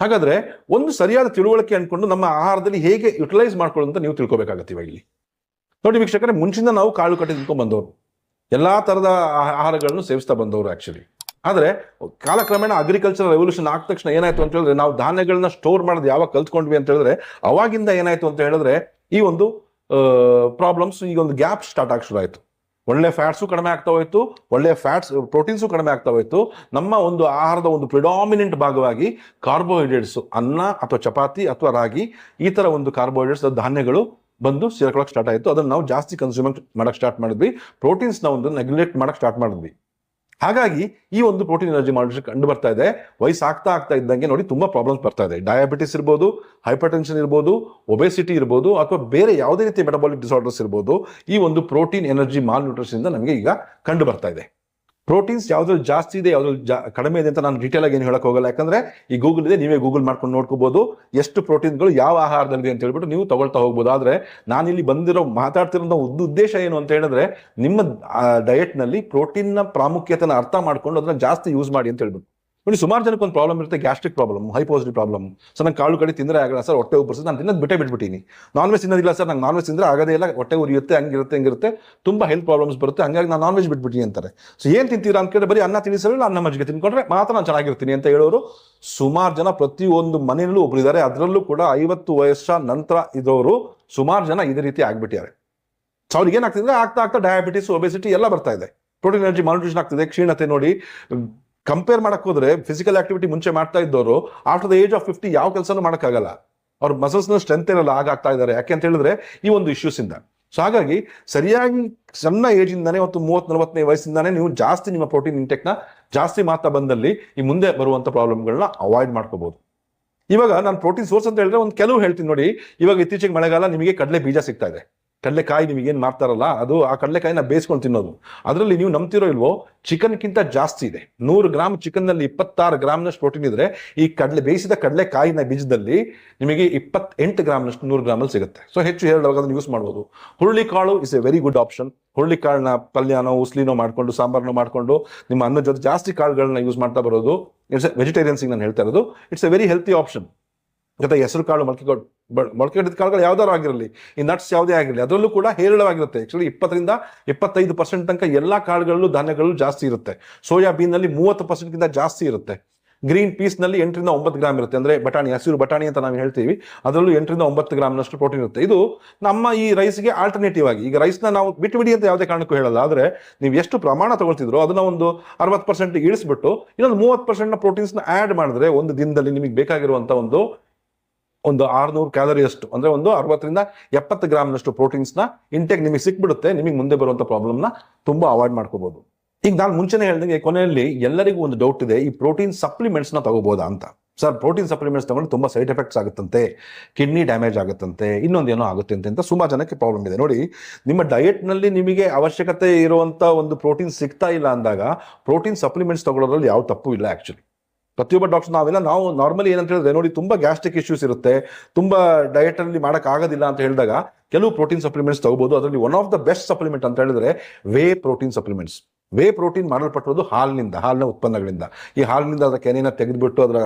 ಹಾಗಾದ್ರೆ ಒಂದು ಸರಿಯಾದ ತಿಳುವಳಿಕೆ ಅಂದ್ಕೊಂಡು ನಮ್ಮ ಆಹಾರದಲ್ಲಿ ಹೇಗೆ ಯುಟಿಲೈಸ್ ಮಾಡ್ಕೊಳ್ಳೋ ಅಂತ ನೀವು ತಿಳ್ಕೊಬೇಕಾಗತ್ತೆ ಇಲ್ಲಿ. ನೋಡಿ ವೀಕ್ಷಕರೇ, ಮುಂಚಿಂದ ನಾವು ಕಾಳು ಕಟ್ಟಿ ತಿನ್ಕೊಂಡು ಬಂದವರು. ಎಲ್ಲಾ ತರದ ಆಹಾರಗಳನ್ನು ಸೇವಿಸ್ತಾ ಬಂದವರು ಆಕ್ಚುಲಿ ಆದರೆ ಕಾಲಕ್ರಮೇಣ ಅಗ್ರಿಕಲ್ಚರ್ ರೆವಲ್ಯೂಷನ್ ಆದ ತಕ್ಷಣ ಏನಾಯ್ತು ಅಂತ ಹೇಳಿದ್ರೆ, ನಾವು ಧಾನ್ಯಗಳನ್ನ ಸ್ಟೋರ್ ಮಾಡೋದು ಯಾವಾಗ ಕಲ್ತ್ಕೊಂಡ್ವಿ ಅಂತ ಹೇಳಿದ್ರೆ, ಅವಾಗಿಂದ ಏನಾಯ್ತು ಅಂತ ಹೇಳಿದ್ರೆ ಈ ಒಂದು ಪ್ರಾಬ್ಲಮ್ಸ್ ಈ ಒಂದು ಗ್ಯಾಪ್ ಸ್ಟಾರ್ಟ್ ಆಗಿ ಶುರು ಆಯ್ತು. ಒಳ್ಳೆ ಫ್ಯಾಟ್ಸು ಕಡಿಮೆ ಆಗ್ತಾ ಹೋಯ್ತು, ಒಳ್ಳೆ ಫ್ಯಾಟ್ಸ್ ಪ್ರೋಟೀನ್ಸು ಕಡಿಮೆ ಆಗ್ತಾ ಹೋಯ್ತು. ನಮ್ಮ ಒಂದು ಆಹಾರದ ಒಂದು ಪ್ರಿಡಾಮಿನೆಂಟ್ ಭಾಗವಾಗಿ ಕಾರ್ಬೋಹೈಡ್ರೇಟ್ಸು ಅನ್ನ ಅಥವಾ ಚಪಾತಿ ಅಥವಾ ರಾಗಿ, ಈ ಥರ ಒಂದು ಕಾರ್ಬೋಹೈಡ್ರೇಟ್ಸ್ ಧಾನ್ಯಗಳು ಬಂದು ಸೇರ್ಕೊಳ್ಳೋಕೆ ಸ್ಟಾರ್ಟ್ ಆಯಿತು. ಅದನ್ನು ನಾವು ಜಾಸ್ತಿ ಕನ್ಸ್ಯೂಮ್ ಮಾಡೋಕ್ಕೆ ಸ್ಟಾರ್ಟ್ ಮಾಡಿದ್ವಿ. ಪ್ರೋಟೀನ್ಸ್ನ ಒಂದು ನೆಗ್ಲೆಕ್ಟ್ ಮಾಡೋಕ್ಕೆ ಸ್ಟಾರ್ಟ್ ಮಾಡಿದ್ವಿ. ಹಾಗಾಗಿ ಈ ಒಂದು ಪ್ರೋಟೀನ್ ಎನರ್ಜಿ ಮಾಡಿದ್ರೆ ಕಂಡು ಬರ್ತಾ ಇದೆ. ವಯಸ್ಸು ಆಗ್ತಾ ಇದ್ದಂಗೆ ನೋಡಿ ತುಂಬಾ ಪ್ರಾಬ್ಲಮ್ಸ್ ಬರ್ತಾ ಇದೆ. ಡಯಾಬಿಟಿಸ್ ಇರ್ಬೋದು ಹೈಪರ್ ಟೆನ್ಷನ್ ಇರ್ಬೋದು, ಒಬೆಸಿಟಿ ಇರ್ಬೋದು, ಅಥವಾ ಬೇರೆ ಯಾವುದೇ ರೀತಿಯ ಮೆಟಬಾಲಿಕ್ ಡಿಸಾರ್ಡರ್ಸ್ ಇರ್ಬೋದು, ಈ ಒಂದು ಪ್ರೋಟೀನ್ ಎನರ್ಜಿ ಮಾಲ್ ನ್ಯೂಟ್ರಿಷನ್ ನಮಗೆ ಈಗ ಕಂಡು ಬರ್ತಾ ಇದೆ. ಪ್ರೋಟೀನ್ಸ್ ಯಾವುದ್ರಲ್ಲಿ ಜಾಸ್ತಿ ಇದೆ, ಯಾವುದ್ರಲ್ಲಿ ಜಾ, ಕಡಿಮೆ ಇದೆ ಅಂತ ನಾನು ಡೀಟೇಲ್ ಆಗಿ ಏನು ಹೇಳಕ್ ಹೋಗಲ್ಲ. ಯಾಕಂದ್ರೆ ಈ ಗೂಗಲ್ ಇದೆ, ನೀವೇ ಗೂಗಲ್ ಮಾಡ್ಕೊಂಡು ನೋಡ್ಕೋಬಹುದು ಎಷ್ಟು ಪ್ರೋಟೀನ್ಗಳು ಯಾವ ಆಹಾರದಲ್ಲಿ ಅಂತ ಹೇಳ್ಬಿಟ್ಟು ನೀವು ತಗೊಳ್ತಾ ಹೋಗ್ಬೋದು. ಆದ್ರೆ ಇಲ್ಲಿ ಬಂದಿರೋ ಮಾತಾಡ್ತಿರೋ ಒಂದು ಉದ್ದೇಶ ಏನು ಅಂತ ಹೇಳಿದ್ರೆ ನಿಮ್ಮ ಡಯಟ್ನಲ್ಲಿ ಪ್ರೋಟೀನ್ನ ಪ್ರಾಮುಖ್ಯತೆನ ಅರ್ಥ ಮಾಡ್ಕೊಂಡು ಅದನ್ನ ಜಾಸ್ತಿ ಯೂಸ್ ಮಾಡಿ ಅಂತ ಹೇಳ್ಬಿಟ್ಟು. ನೋಡಿ, ಸುಮಾರು ಜನಕ್ಕೆ ಒಂದು ಪ್ರಾಬ್ಲಮ್ ಇರುತ್ತೆ ಗ್ಯಾಸ್ಟ್ರಿಕ್ ಪ್ರಾಬ್ಲಮ್ ಹೈಪೋಸಿಟಿವ್ ಪ್ರಾಬ್ಲಮ್ ಸರ್, ನಂಗೆ ಕಾಳು ಕಡೆ ತಿಂದರೆ ಆಗಲ್ಲ ಸರ್, ಹೊಟ್ಟೆ ಉಬ್ಬರಿಸಿ ನಾನು ತಿನ್ನೋದು ಬಿಟ್ಟೇ ಬಿಟ್ಬಿಟ್ಟಿನಿ. ನಾನ್ ವೆಜ್ ತಿನ್ನೋದಿಲ್ಲ ಸರ್, ನಂಗೆ ನಾನ್ ವೆಜ್ ತಿಂದ್ರೆ ಆಗೋದೇ ಇಲ್ಲ. ಹೊಟ್ಟೆ ಉರಿಯುತ್ತೆ, ಹಂಗಿರುತ್ತೆ ಹಂಗಿರುತ್ತೆ. ತುಂಬ ಹೆಲ್ತ್ ಪ್ರಾಬ್ಲಮ್ಸ್ ಬರುತ್ತೆ. ಹಂಗಾಗಿ ನಾನು ನಾನ್ ವೆಜ್ ಬಿಟ್ಬಿಟ್ಟಿ ಅಂತಾರೆ. ಸೊ ಏನು ತಿಂತೀರಾ ಅಂತ ಕೇಳಿದ್ರೆ, ಬರೀ ಅನ್ನ ತಿನ್ನಿಸಲಿಲ್ಲ ಅನ್ನ ಮಜ್ಜಿಗೆ ತಿನ್ಕೊಂಡ್ರೆ ಮಾತ್ರ ನಾನು ಚೆನ್ನಾಗಿರ್ತೀನಿ ಅಂತ ಹೇಳೋರು ಸುಮಾರು ಜನ ಪ್ರತಿಯೊಂದು ಮನೆಯಲ್ಲೂ ಒಬ್ಬರಿದ್ದಾರೆ ಅದರಲ್ಲೂ ಕೂಡ ಐವತ್ತು ವಯಸ್ಸ ನಂತರ ಇದ್ದವರು ಸುಮಾರು ಜನ ಇದೇ ರೀತಿ ಆಗಿಬಿಟ್ಟಿದ್ದಾರೆ ಸೊ ಅವ್ರಿಗೆ ಏನಾಗ್ತಿದ್ರೆ ಆಗ್ತಾ ಆಗ್ತಾ ಡಯಾಬಿಟಿಸ್ ಒಬೆಸಿಟಿ ಎಲ್ಲ ಬರ್ತಾ ಇದೆ. ಪ್ರೋಟೀನ್ ಎನರ್ಜಿ ಮಾಲ್ನ್ಯೂಟ್ರಿಷನ್ ಆಗ್ತಿದೆ. ಕ್ಷೀಣತೆ ನೋಡಿ ಕಂಪೇರ್ ಮಾಡಕ್ ಹೋದ್ರೆ ಫಿಸಿಕಲ್ ಆಕ್ಟಿವಿಟಿ ಮುಂಚೆ ಮಾಡ್ತಾ ಇದ್ದವರು after the age of fifty ಯಾವ ಕೆಲಸನೂ ಮಾಡೋಕ್ಕಾಗಲ್ಲ. ಅವ್ರ ಮಸಲ್ಸ್ನ ಸ್ಟ್ರೆಂತ್ ಇರಲ್ಲ ಆಗಾಗ್ತಾ ಇದ್ದಾರೆ? ಯಾಕೆ ಅಂತ ಹೇಳಿದ್ರೆ ಈ ಒಂದು ಇಶ್ಯೂಸ್ ಇಂದ. ಸೊ ಹಾಗಾಗಿ ಸರಿಯಾಗಿ ಸಣ್ಣ ಏಜ್ ಇಂದಾನೆ ಮತ್ತು ಮೂವತ್ ನಲವತ್ತನೇ ವಯಸ್ಸಿಂದಾನೇ ನೀವು ಜಾಸ್ತಿ ನಿಮ್ಮ ಪ್ರೋಟೀನ್ ಇಂಟೆಕ್ನ ಜಾಸ್ತಿ ಮಾತಾ ಬಂದಲ್ಲಿ ಈ ಮುಂದೆ ಬರುವಂತ ಪ್ರಾಬ್ಲಮ್ಗಳನ್ನ ಅವಾಯ್ಡ್ ಮಾಡ್ಕೋಬಹುದು ಇವಾಗ ನಾನು ಪ್ರೋಟೀನ್ ಸೋರ್ಸ್ ಅಂತ ಹೇಳಿದ್ರೆ ಒಂದು ಕೆಲವು ಹೇಳ್ತೀನಿ ನೋಡಿ. ಇವಾಗ ಇತ್ತೀಚೆಗೆ ಮಳೆಗಾಲ ನಿಮಗೆ ಕಡಲೆ ಬೀಜ ಸಿಗ್ತಾ ಇದೆ. ಕಡಲೆಕಾಯಿ ನಿಮಗೇನು ಮಾಡ್ತಾರಲ್ಲ, ಅದು ಆ ಕಡಲೆಕಾಯಿನ ಬೇಯಿಸ್ಕೊಂಡು ತಿನ್ನೋದು. ಅದರಲ್ಲಿ ನೀವು ನಂಬ್ತಿರೋ ಇಲ್ವೋ, ಚಿಕನ್ಗಿಂತ ಜಾಸ್ತಿ ಇದೆ. ನೂರು ಗ್ರಾಮ್ ಚಿಕನ್ನಲ್ಲಿ ಇಪ್ಪತ್ತಾರು ಗ್ರಾಮ್ನಷ್ಟು ಪ್ರೋಟೀನ್ ಇದ್ರೆ, ಈ ಕಡಲೆ, ಬೇಯಿಸಿದ ಕಡಲೆಕಾಯಿನ ಬೀಜದಲ್ಲಿ ನಿಮಗೆ ಇಪ್ಪತ್ತೆಂಟು ಗ್ರಾಮ್ನಷ್ಟು, ನೂರು ಗ್ರಾಮಲ್ಲಿ ಸಿಗುತ್ತೆ. ಸೊ ಹೆಚ್ಚು ಅದನ್ನು ಯೂಸ್ ಮಾಡ್ಬೋದು. ಹುರುಳಿಕಾಳು is a very good option ಹುರುಳಿ ಕಾಳನ್ನ ಪಲ್ಯನೋ, ಉಸ್ಲಿನೋ ಮಾಡಿಕೊಂಡು, ಸಾಂಬಾರ್ನೋ ಮಾಡಿಕೊಂಡು, ನಿಮ್ಮ ಅನ್ನದ ಜೊತೆ ಜಾಸ್ತಿ ಕಾಳುಗಳನ್ನ ಯೂಸ್ ಮಾಡ್ತಾ ಬರೋದು ಇಟ್ಸ್ ವೆಜಿಟೇರಿಯನ್ಸಿಗೆ ನಾನು ಹೇಳ್ತಾ ಇರೋದು it's a very healthy option ಜೊತೆ ಹೆಸರು ಕಾಳು ಮೊಳಕೆ ಮೊಳಕೆ ಕಾಳುಗಳು ಯಾವ್ದಾದ್ರು ಆಗಿರಲಿ, ಈ ನಟ್ಸ್ ಯಾವುದೇ ಆಗಿರಲಿ, ಅದರಲ್ಲೂ ಕೂಡ ಹೇರಳವಾಗಿರುತ್ತೆ. ಆಕ್ಚುಲಿ ಇಪ್ಪತ್ತರಿಂದ ಇಪ್ಪತ್ತೈದು ಪರ್ಸೆಂಟ್ ತನಕ ಎಲ್ಲ ಕಾಳುಗಳಲ್ಲೂ ಧಾನ್ಯಗಳು ಜಾಸ್ತಿ ಇರುತ್ತೆ. ಸೋಯಾಬೀನ್ನಲ್ಲಿ ಮೂವತ್ತು ಪರ್ಸೆಂಟ್ಗಿಂತ ಜಾಸ್ತಿ ಇರುತ್ತೆ. ಗ್ರೀನ್ ಪೀಸ್ನಲ್ಲಿ ಎಂಟರಿಂದ ಒಂಬತ್ತು ಗ್ರಾಮ್ ಇರುತ್ತೆ. ಅಂದ್ರೆ ಬಟಾಣಿ, ಹಸಿರು ಬಟಾಣಿ ಅಂತ ನಾವು ಹೇಳ್ತೀವಿ. ಅದರಲ್ಲೂ ಎಂಟರಿಂದ ಒಂಬತ್ತು ಗ್ರಾಮ್ನಷ್ಟು ಪ್ರೋಟೀನ್ ಇರುತ್ತೆ. ಇದು ನಮ್ಮ ಈ ರೈಸ್ಗೆ ಆಲ್ಟರ್ನೇಟಿವ್ ಆಗಿ, ಈಗ ರೈಸ್ನ ನಾವು ಬಿಟ್ಟು ಬಿಡಿ ಅಂತ ಯಾವುದೇ ಕಾರಣಕ್ಕೂ ಹೇಳಲ್ಲ. ಆದ್ರೆ ನೀವು ಎಷ್ಟು ಪ್ರಮಾಣ ತಗೊಳ್ತಿದ್ರು ಅದನ್ನ ಒಂದು ಅರವತ್ತು ಪರ್ಸೆಂಟ್ ಇಳಿಸ್ಬಿಟ್ಟು, ಇನ್ನೊಂದು ಮೂವತ್ತು ಪರ್ಸೆಂಟ್ನ ಪ್ರೋಟೀನ್ಸ್ನ ಆ್ಯಡ್ ಮಾಡಿದ್ರೆ ಒಂದು ದಿನದಲ್ಲಿ ನಿಮಗೆ ಬೇಕಾಗಿರುವಂಥ ಒಂದು ಒಂದು ಆರ್ನೂರು ಕ್ಯಾಲರಿ ಅಷ್ಟು. ಅಂದ್ರೆ ಒಂದು ಅರವತ್ತರಿಂದ ಎಪ್ಪತ್ತು ಗ್ರಾಮ್ನಷ್ಟು ಪ್ರೋಟೀನ್ಸ್ನ ಇಂಟೇಕ್ ನಿಮಗೆ ಸಿಕ್ಬಿಡುತ್ತೆ, ನಿಮಗೆ ಮುಂದೆ ಬರುವಂತ ಪ್ರಾಬ್ಲಮ್ನ ತುಂಬಾ ಅವಾಯ್ಡ್ ಮಾಡ್ಕೋಬಹುದು ಈಗ ನಾನು ಮುಂಚೆನೇ ಹೇಳಿದಂಗೆ ಕೊನೆಯಲ್ಲಿ ಎಲ್ಲರಿಗೂ ಒಂದು ಡೌಟ್ ಇದೆ, ಈ ಪ್ರೋಟೀನ್ ಸಪ್ಲಿಮೆಂಟ್ಸ್ನ ತಗೋಬೋದಾ ಅಂತ. ಸರ್ ಪ್ರೋಟೀನ್ ಸಪ್ಲಿಮೆಂಟ್ಸ್ ತಗೊಂಡು ತುಂಬಾ ಸೈಡ್ ಎಫೆಕ್ಟ್ಸ್ ಆಗುತ್ತಂತೆ ಕಿಡ್ನಿ ಡ್ಯಾಮೇಜ್ ಆಗುತ್ತಂತೆ ಇನ್ನೊಂದೇನೋ ಆಗುತ್ತೆ ಅಂತ ತುಂಬಾ ಜನಕ್ಕೆ ಪ್ರಾಬ್ಲಮ್ ಇದೆ. ನೋಡಿ, ನಿಮ್ಮ ಡಯೆಟ್ನಲ್ಲಿ ನಿಮಗೆ ಅವಶ್ಯಕತೆ ಇರುವಂತ ಒಂದು ಪ್ರೋಟೀನ್ ಸಿಗ್ತಾ ಇಲ್ಲ ಅಂದಾಗ ಪ್ರೋಟೀನ್ ಸಪ್ಲಿಮೆಂಟ್ಸ್ ತಗೊಳ್ಳೋದ್ರಲ್ಲಿ ಯಾವ ತಪ್ಪು ಇಲ್ಲ ಆಕ್ಚುಲಿ ಪ್ರತಿಯೊಬ್ಬ ಡಾಕ್ಟರ್ ನಾವೆಲ್ಲ, ನಾವು ನಾರ್ಮಲಿ ಏನಂತ ಹೇಳಿದ್ರೆ ನೋಡಿ ತುಂಬಾ ಗ್ಯಾಸ್ಟ್ರಿಕ್ ಇಶ್ಯೂಸ್ ಇರುತ್ತೆ, ತುಂಬಾ ಡಯಟ್ ಅಲ್ಲಿ ಮಾಡಕ್ ಆಗೋದಿಲ್ಲ ಅಂತ ಹೇಳಿದಾಗ ಕೆಲವು ಪ್ರೋಟೀನ್ ಸಪ್ಲಿಮೆಂಟ್ಸ್ ತಗೋಬಹುದು ಅದರಲ್ಲಿ one of the best supplement ಅಂತ ಹೇಳಿದ್ರೆ whey protein supplements whey protein ಮಾಡಲ್ಪಟ್ಟಿರೋದು ಹಾಲಿನಿಂದ, ಹಾಲಿನ ಉತ್ಪನ್ನಗಳಿಂದ. ಈ ಹಾಲಿನಿಂದ ಅದರ ಕೆನೆನ ತೆಗೆದುಬಿಟ್ಟು ಅದರ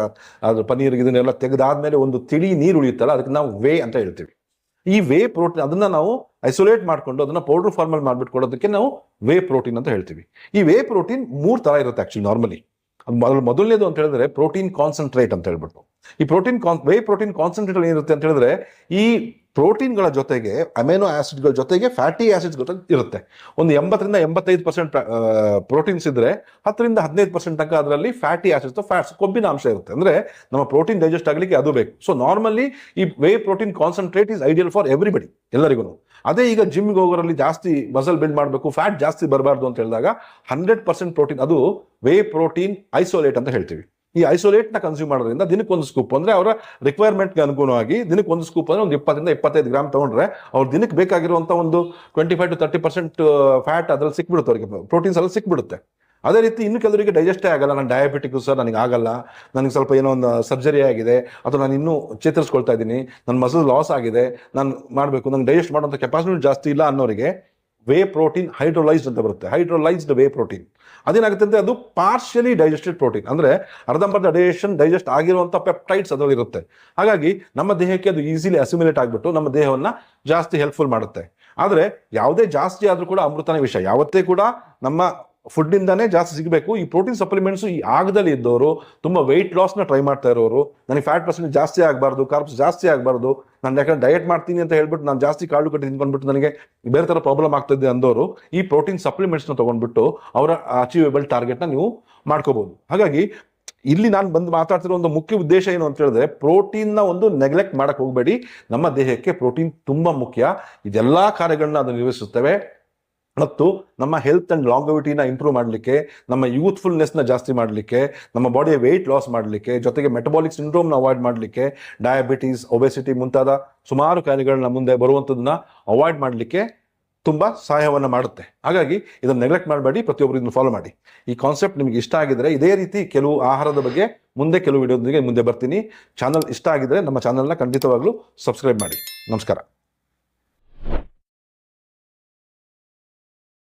ಅದರ ಪನೀರ್ ಇದನ್ನೆಲ್ಲ ತೆಗೆದಾದ್ಮೇಲೆ ಒಂದು ತಿಳಿ ನೀರು ಉಳಿಯುತ್ತಲ್ಲ, ಅದಕ್ಕೆ ನಾವು ವೇ ಅಂತ ಹೇಳ್ತೀವಿ. ಈ ವೇ ಪ್ರೋಟೀನ್ ಅದನ್ನ ನಾವು ಐಸೋಲೇಟ್ ಮಾಡ್ಕೊಂಡು ಅದನ್ನ ಪೌಡರ್ ಫಾರ್ಮಲ್ ಮಾಡಿಬಿಟ್ಟು ಕೊಡೋದಕ್ಕೆ ನಾವು ವೇ ಪ್ರೋಟೀನ್ ಅಂತ ಹೇಳ್ತೀವಿ. ಈ ವೇ ಪ್ರೋಟೀನ್ ಮೂರು ತರ ಇರುತ್ತೆ ಆಕ್ಚುಲಿ ನಾರ್ಮಲಿ ಮೊದಲನೇದು ಅಂತ ಹೇಳಿದ್ರೆ ಪ್ರೋಟೀನ್ ಕಾನ್ಸಂಟ್ರೇಟ್ ಅಂತ ಹೇಳ್ಬಿಟ್ಟು. ಈ protein con whey protein concentrate ಏನಿರುತ್ತೆ ಅಂತ ಹೇಳಿದ್ರೆ ಈ ಪ್ರೋಟೀನ್ಗಳ ಜೊತೆಗೆ ಅಮೆನೋ ಆಸಿಡ್ಗಳ ಜೊತೆಗೆ ಫ್ಯಾಟಿ ಆಸಿಡ್ಸ್ ಜೊತೆ ಇರುತ್ತೆ. ಒಂದು ಎಂಬತ್ತರಿಂದ ಎಂಬತ್ತೈದು ಪರ್ಸೆಂಟ್ ಪ್ರೋಟೀನ್ಸ್ ಇದ್ದರೆ ಹತ್ತರಿಂದ ಹದಿನೈದು ಪರ್ಸೆಂಟ್ ತನಕ ಅದರಲ್ಲಿ ಫ್ಯಾಟಿ ಆಸಿಡ್ಸ್ ಫ್ಯಾಟ್ಸ್, ಕೊಬ್ಬಿನ ಅಂಶ ಇರುತ್ತೆ. ಅಂದ್ರೆ ನಮ್ಮ ಪ್ರೋಟೀನ್ ಡೈಜೆಸ್ಟ್ ಆಗಲಿಕ್ಕೆ ಅದು ಬೇಕು. ಸೊ ನಾರ್ಮಲಿ ಈ whey protein concentrate is ideal for everybody ಎಲ್ಲರಿಗೂ ಅದೇ ಈಗ ಜಿಮ್ಗೆ ಹೋಗೋರಲ್ಲಿ ಜಾಸ್ತಿ ಮಸಲ್ ಬಿಲ್ಡ್ ಮಾಡಬೇಕು ಫ್ಯಾಟ್ ಜಾಸ್ತಿ ಬರಬಾರ್ದು ಅಂತ ಹೇಳಿದಾಗ ಹಂಡ್ರೆಡ್ ಪರ್ಸೆಂಟ್ ಪ್ರೋಟೀನ್ ಅದು ವೇ ಪ್ರೋಟೀನ್ ಐಸೋಲೇಟ್ ಅಂತ ಹೇಳ್ತೀವಿ. ಈ ಐಸೋಲೇಟ್ನ ಕನ್ಸ್ಯೂಮ್ ಮಾಡೋದ್ರಿಂದ ದಿನಕ್ಕೆ ಒಂದು ಸ್ಕೂಪ್ ಅಂದ್ರೆ ಅವರ ರಿಕ್ವೈರ್ಮೆಂಟ್ಗೆ ಅನುಗುಣವಾಗಿ ದಿನಕ್ಕೆ ಒಂದು ಸ್ಕೂಪ್ ಅಂದ್ರೆ ಒಂದು ಇಪ್ಪತ್ತರಿಂದ ಇಪ್ಪತ್ತೈದು ಗ್ರಾಮ್ ತಗೊಂಡ್ರೆ ಅವ್ರು ದಿನಕ್ಕೆ ಬೇಕಾಗಿರುವಂಥ ಒಂದು twenty five to thirty percent fat ಅದ್ರಲ್ಲಿ ಸಿಕ್ಬಿಡುತ್ತೆ ಅವರಿಗೆ. ಪ್ರೋಟೀನ್ಸ್ ಎಲ್ಲ ಸಿಕ್ಬಿಡುತ್ತೆ. ಅದೇ ರೀತಿ ಇನ್ನು ಕೆಲವರಿಗೆ ಡೈಜೆಸ್ಟೇ ಆಗಲ್ಲ. ನಾನು ಡಯಾಬಿಟಿಕ್ ಸರ್, ನನಗೆ ಆಗಲ್ಲ. ನನಗೆ ಸ್ವಲ್ಪ ಏನೋ ಒಂದು ಸರ್ಜರಿ ಆಗಿದೆ. ಅಥವಾ ನಾನು ಇನ್ನೂ ಚೇತರಿಸ್ಕೊಳ್ತಾ ಇದ್ದೀನಿ. ನನ್ನ ಮಸಲ್ ಲಾಸ್ ಆಗಿದೆ. ನಾನು ಮಾಡಬೇಕು. ನನಗೆ ಡೈಜೆಸ್ಟ್ ಮಾಡುವಂಥ ಕೆಪಾಸಿಟಿ ಜಾಸ್ತಿ ಇಲ್ಲ ಅನ್ನೋರಿಗೆ ವೇ ಪ್ರೋಟೀನ್ ಹೈಡ್ರೋಲೈಸ್ಡ್ ಅಂತ ಬರುತ್ತೆ. ಹೈಡ್ರೋಲೈಸ್ಡ್ ವೇ ಪ್ರೋಟೀನ್ ಅದೇನಾಗುತ್ತೆ ಅಂದರೆ ಅದು ಪಾರ್ಷಿಯಲಿ ಡೈಜೆಸ್ಟೆಡ್ ಪ್ರೋಟೀನ್ ಅಂದರೆ ಅರ್ಧಂಬರ್ಧ ಡೈಜೆಷನ್ ಡೈಜೆಸ್ಟ್ ಆಗಿರುವಂಥ ಪೆಪ್ಟೈಡ್ಸ್ ಅದರಲ್ಲಿರುತ್ತೆ. ಹಾಗಾಗಿ ನಮ್ಮ ದೇಹಕ್ಕೆ ಅದು ಈಸಿಲಿ ಅಸಿಮ್ಯುಲೇಟ್ ಆಗಿಬಿಟ್ಟು ನಮ್ಮ ದೇಹವನ್ನು ಜಾಸ್ತಿ ಹೆಲ್ಪ್ಫುಲ್ ಮಾಡುತ್ತೆ. ಆದರೆ ಯಾವುದೇ ಜಾಸ್ತಿ ಆದರೂ ಕೂಡ ಅಮೃತನ ವಿಷಯ. ಯಾವತ್ತೇ ಕೂಡ ನಮ್ಮ ಫುಡ್ಡಿಂದಾನೇ ಜಾಸ್ತಿ ಸಿಗಬೇಕು. ಈ ಪ್ರೋಟೀನ್ ಸಪ್ಲಿಮೆಂಟ್ಸ್ ಈ ಆಗದಲ್ಲಿ ಇದ್ದವರು ತುಂಬ ವೆಯ್ಟ್ ಲಾಸ್ನ ಟ್ರೈ ಮಾಡ್ತಾ ಇರೋರು, ನನಗೆ ಫ್ಯಾಟ್ ಪರ್ಸೆಂಟ್ ಜಾಸ್ತಿ ಆಗಬಾರ್ದು ಕಾರ್ಬ್ಸ್ ಜಾಸ್ತಿ ಆಗಬಾರ್ದು, ನಾನು ಯಾಕಂದ್ರೆ ಡಯಟ್ ಮಾಡ್ತೀನಿ ಅಂತ ಹೇಳ್ಬಿಟ್ಟು ನಾನು ಜಾಸ್ತಿ ಕಾಳು ಕಟ್ಟಿ ತಿನ್ಕೊಂಡ್ಬಿಟ್ಟು ನನಗೆ ಬೇರೆ ಥರ ಪ್ರಾಬ್ಲಮ್ ಆಗ್ತದೆ ಅಂದವರು ಈ ಪ್ರೋಟೀನ್ ಸಪ್ಲಿಮೆಂಟ್ಸ್ನ ತೊಗೊಂಡ್ಬಿಟ್ಟು ಅವರ ಅಚೀವೇಬಲ್ ಟಾರ್ಗೆಟ್ನ ನೀವು ಮಾಡ್ಕೋಬಹುದು ಹಾಗಾಗಿ ಇಲ್ಲಿ ನಾನು ಬಂದು ಮಾತಾಡ್ತಿರೋ ಒಂದು ಮುಖ್ಯ ಉದ್ದೇಶ ಏನು ಅಂತ ಹೇಳಿದ್ರೆ ಪ್ರೋಟೀನ್ನ ಒಂದು ನೆಗ್ಲೆಕ್ಟ್ ಮಾಡಕ್ ಹೋಗಬೇಡಿ. ನಮ್ಮ ದೇಹಕ್ಕೆ ಪ್ರೋಟೀನ್ ತುಂಬಾ ಮುಖ್ಯ. ಇದೆಲ್ಲ ಕಾರ್ಯಗಳನ್ನ ಅದು ನಿರ್ವಹಿಸುತ್ತವೆ. ಮತ್ತು ನಮ್ಮ ಹೆಲ್ತ್ ಆ್ಯಂಡ್ ಲಾಂಗವಿಟಿನ ಇಂಪ್ರೂವ್ ಮಾಡಲಿಕ್ಕೆ, ನಮ್ಮ ಯೂತ್ಫುಲ್ನೆಸ್ನ ಜಾಸ್ತಿ ಮಾಡಲಿಕ್ಕೆ, ನಮ್ಮ ಬಾಡಿಯ ವೆಯ್ಟ್ ಲಾಸ್ ಮಾಡಲಿಕ್ಕೆ, ಜೊತೆಗೆ ಮೆಟಬಾಲಿಕ್ ಸಿಂಡ್ರೋಮ್ನ ಅವಾಯ್ಡ್ ಮಾಡಲಿಕ್ಕೆ ಡಯಾಬಿಟೀಸ್ ಒಬೆಸಿಟಿ ಮುಂತಾದ ಸುಮಾರು ಕಾಯಿಲೆಗಳನ್ನ ಮುಂದೆ ಬರುವಂಥದ್ದನ್ನ ಅವಾಯ್ಡ್ ಮಾಡಲಿಕ್ಕೆ ತುಂಬ ಸಹಾಯವನ್ನು ಮಾಡುತ್ತೆ. ಹಾಗಾಗಿ ಇದನ್ನು ನೆಗ್ಲೆಕ್ಟ್ ಮಾಡಬೇಡಿ ಪ್ರತಿಯೊಬ್ಬರು ಇದನ್ನು ಫಾಲೋ ಮಾಡಿ. ಈ ಕಾನ್ಸೆಪ್ಟ್ ನಿಮಗೆ ಇಷ್ಟ ಆಗಿದ್ರೆ ಇದೇ ರೀತಿ ಕೆಲವು ಆಹಾರದ ಬಗ್ಗೆ ಮುಂದೆ ಕೆಲವು ವಿಡಿಯೋದೊಂದಿಗೆ ಮುಂದೆ ಬರ್ತೀನಿ. ಚಾನಲ್ ಇಷ್ಟ ಆಗಿದ್ರೆ ನಮ್ಮ ಚಾನಲ್ನ ಖಂಡಿತವಾಗ್ಲೂ ಸಬ್ಸ್ಕ್ರೈಬ್ ಮಾಡಿ. ನಮಸ್ಕಾರ.